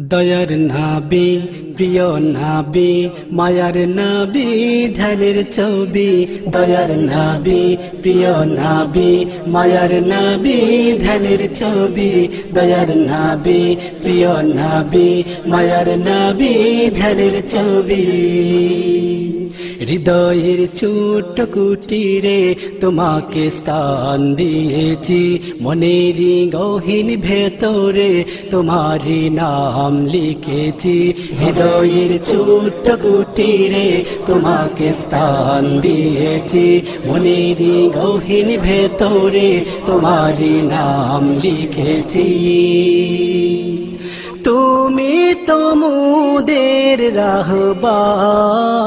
দয়ার নাবি, প্রিয় নাবি, মায়ার নাবি, ধ্যানের ছবি। দয়ার নাবি, প্রিয় নাবি, মায়ার নাবি, ধ্যানের ছবি। দয়ার নাবি, প্রিয় নাবি, মায়ার নাবি, ধ্যানের ছবি। হৃদয়ের ছোট কুটিরে তোমাকে স্থান দিয়েছি। মনেরই গহীন ভেতরে তোমারই নাম লিখেছি। হৃদয়ের ছোট কুটিরে তোমাকে স্থান দিয়েছি। মনেরই গহীন ভেতরে তোমারই নাম লিখেছি। তুমি তমুদের রাহবার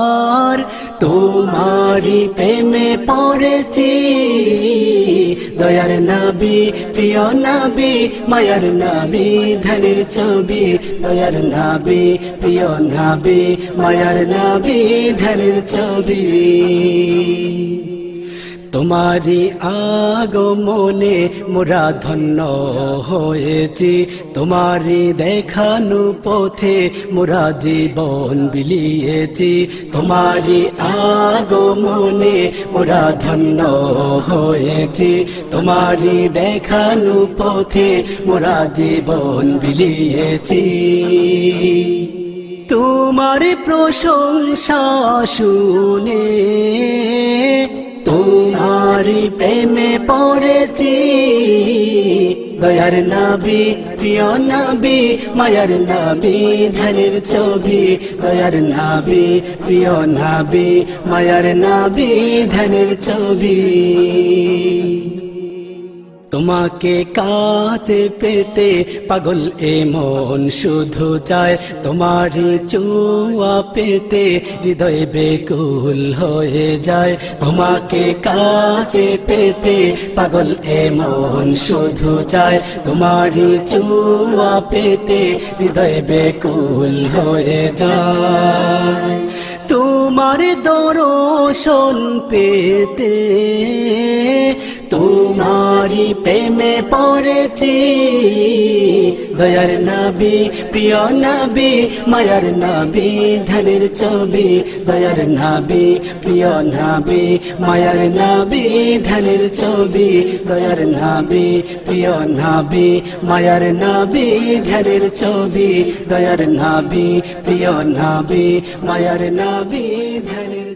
তোমারি প্রেমে পড়েছি। দয়ার নাবি, প্রিয় নাবি, মায়ার নাবি, ধনের ছবি। দয়ার নাবি, প্রিয় নাবি, মায়ার নাবি, ধনের ছবি। তোমারি আগমনে মোরা ধন্য হয়েছি। তোমারি দেখানো পথে মোরা জীবন বিলিয়েছি। তোমারি আগমনে মোরা ধন্য হয়েছি। তোমারি দেখানো পথে মোরা জীবন বিলিয়েছি। তোমার প্রশংসা শুনে প্রেমে পড়েছি। দয়ার নাবি, প্রিয় নাবি, মায়ার নাবি, ধনের ছবি। দয়ার নাবি, প্রিয় নাবি, মায়ার নাবি, ধনের ছবি। তোমাকে কাছে পেতে পাগল এ মন শুধু চায় তোমারই চুয়া পেতে, হৃদয় বেকুল হয়ে যায়। তোমাকে কাছে পেতে পাগল এ মন শুধু চায় তোমারই চুয়া পেতে, হৃদয় বেকুল হয়ে যায়। তোমার দর্শন পেতে তোমারি প্রেমে পড়েছি। দয়ার নবী, প্রিয় নবী, মায়ার নবী ধনের ছবি। দয়ার নবী, প্রিয় নবী, মায়ার নবী ধনের ছবি। দয়ার নবী, প্রিয় নবী, মায়ার নবী ধনের ছবি। দয়ার নবী, প্রিয় নবী, মায়ার নবী ধনের